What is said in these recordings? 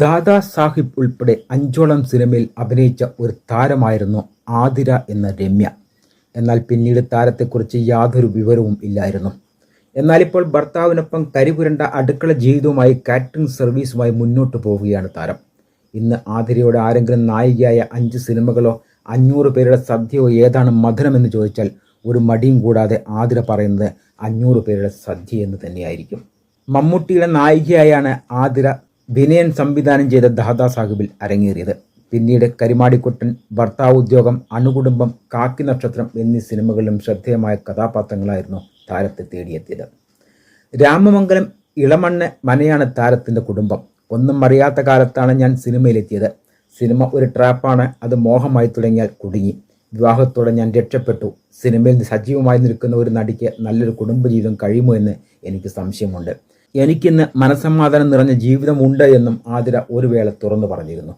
ദാദാ സാഹിബ് ഉൾപ്പെടെ അഞ്ചോളം സിനിമയിൽ അഭിനയിച്ച ഒരു താരമായിരുന്നു ആതിര എന്ന രമ്യ. എന്നാൽ പിന്നീട് താരത്തെക്കുറിച്ച് യാതൊരു വിവരവും ഇല്ലായിരുന്നു. എന്നാൽ ഇപ്പോൾ ഭർത്താവിനൊപ്പം കരിപുരണ്ട അടുക്കള ജീവിതവുമായി കാറ്ററിംഗ് സർവീസുമായി മുന്നോട്ട് പോവുകയാണ് താരം. ഇന്ന് ആതിരയോട് ആരെങ്കിലും നായികയായ അഞ്ച് സിനിമകളോ അഞ്ഞൂറ് പേരുടെ സദ്യയോ ഏതാണ് മധുരമെന്ന് ചോദിച്ചാൽ ഒരു മടിയും കൂടാതെ ആതിര പറയുന്നത് അഞ്ഞൂറ് പേരുടെ സദ്യ എന്ന് തന്നെയായിരിക്കും. മമ്മൂട്ടിയുടെ നായികയായാണ് ആതിര വിനയൻ സംവിധാനം ചെയ്ത ദാദാ സാഹിബിൽ അരങ്ങേറിയത്. പിന്നീട് കരിമാടിക്കുട്ടൻ ഭർത്താവ് ഉദ്യോഗം അണുകുടുംബം കാക്കി നക്ഷത്രം എന്നീ സിനിമകളിലും ശ്രദ്ധേയമായ കഥാപാത്രങ്ങളായിരുന്നു താരത്തെ തേടിയെത്തിയത്. രാമമംഗലം ഇളമണ്ണ് മനയാണ് താരത്തിന്റെ കുടുംബം. ഒന്നും അറിയാത്ത കാലത്താണ് ഞാൻ സിനിമയിലെത്തിയത്. സിനിമ ഒരു ട്രാപ്പാണ് അത് മോഹമായി തുടങ്ങിയാൽ കുടുങ്ങി. വിവാഹത്തോടെ ഞാൻ രക്ഷപ്പെട്ടു. സിനിമയിൽ സജീവമായി നിൽക്കുന്ന ഒരു നടിക്ക് നല്ലൊരു കുടുംബജീവിതം കഴിയുമോ എന്ന് എനിക്ക് സംശയമുണ്ട്. എനിക്കിന്ന് മനസമാധാനം നിറഞ്ഞ ജീവിതമുണ്ട് എന്നും ആതിര ഒരു വേള തുറന്നു പറഞ്ഞിരുന്നു.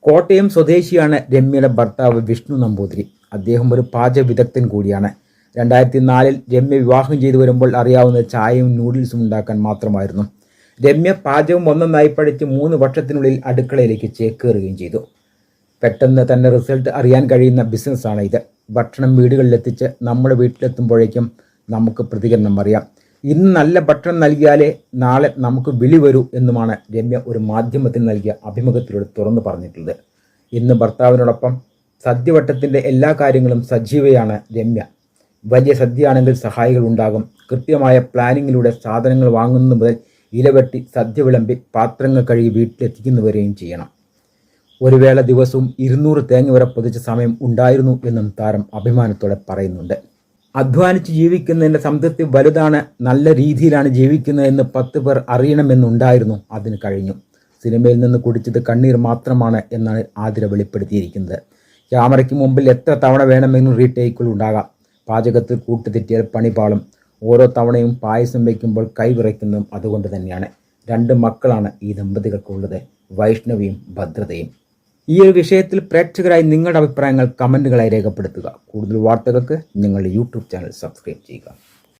കോട്ടയം സ്വദേശിയാണ് രമ്യയുടെ ഭർത്താവ് വിഷ്ണു നമ്പൂതിരി. അദ്ദേഹം ഒരു പാചക വിദഗ്ധൻ കൂടിയാണ്. രണ്ടായിരത്തി നാലിൽ രമ്യ വിവാഹം ചെയ്തു വരുമ്പോൾ അറിയാവുന്ന ചായയും നൂഡിൽസും ഉണ്ടാക്കാൻ മാത്രമായിരുന്നു. രമ്യ പാചകം ഒന്നൊന്നായി പഠിച്ച് മൂന്ന് വർഷത്തിനുള്ളിൽ അടുക്കളയിലേക്ക് ചേക്കേറുകയും ചെയ്തു. പെട്ടെന്ന് തന്നെ റിസൾട്ട് അറിയാൻ കഴിയുന്ന ബിസിനസ്സാണ് ഇത്. ഭക്ഷണം വീടുകളിലെത്തിച്ച് നമ്മുടെ വീട്ടിലെത്തുമ്പോഴേക്കും നമുക്ക് പ്രതികരണം അറിയാം. ഇന്ന് നല്ല ഭക്ഷണം നൽകിയാലേ നാളെ നമുക്ക് വിളി വരൂ എന്നുമാണ് രമ്യ ഒരു മാധ്യമത്തിന് നൽകിയ അഭിമുഖത്തിലൂടെ തുറന്നു പറഞ്ഞിട്ടുള്ളത്. ഇന്ന് ഭർത്താവിനോടൊപ്പം സദ്യവട്ടത്തിന്റെ എല്ലാ കാര്യങ്ങളും സജീവയാണ് രമ്യ. വലിയ സദ്യയാണെങ്കിൽ സഹായികൾ ഉണ്ടാകും. കൃത്യമായ പ്ലാനിങ്ങിലൂടെ സാധനങ്ങൾ വാങ്ങുന്നത് മുതൽ ഇലവെട്ടി സദ്യ വിളമ്പി പാത്രങ്ങൾ കഴുകി വീട്ടിലെത്തിക്കുന്നവരെയും ചെയ്യണം. ഒരു വേള ദിവസവും ഇരുന്നൂറ് തേങ്ങ വരെ പൊതിച്ച സമയം ഉണ്ടായിരുന്നു എന്നും താരം അഭിമാനത്തോടെ പറയുന്നുണ്ട്. അധ്വാനിച്ച് ജീവിക്കുന്നതിന്റെ സംതൃപ്തി വലുതാണ് നല്ല രീതിയിലാണ് ജീവിക്കുന്നതെന്ന് പത്ത് പേർ അറിയണമെന്നുണ്ടായിരുന്നു. അതിന് കഴിഞ്ഞു. സിനിമയിൽ നിന്ന് കുടിച്ചത് കണ്ണീർ മാത്രമാണ് എന്നാണ് ആതിര വെളിപ്പെടുത്തിയിരിക്കുന്നത്. ക്യാമറയ്ക്ക് മുമ്പിൽ എത്ര തവണ വേണമെങ്കിലും റീടേക്കുകൾ ഉണ്ടാകാം. പാചകത്തിൽ കൂട്ടുതെറ്റിയാൽ പണിപാളും ഓരോ തവണയും പായസം വയ്ക്കുമ്പോൾ കൈവിറയ്ക്കുന്നതും അതുകൊണ്ട് തന്നെയാണ്. രണ്ട് മക്കളാണ് ഈ ദമ്പതികൾക്കുള്ളത്. വൈഷ്ണവിയും ഭദ്രതയും. ഈ ഒരു വിഷയത്തിൽ പ്രേക്ഷകരായി നിങ്ങളുടെ അഭിപ്രായങ്ങൾ കമന്റുകളായി രേഖപ്പെടുത്തുക. കൂടുതൽ വാർത്തകൾക്ക് നിങ്ങളുടെ യൂട്യൂബ് ചാനൽ സബ്സ്ക്രൈബ് ചെയ്യുക.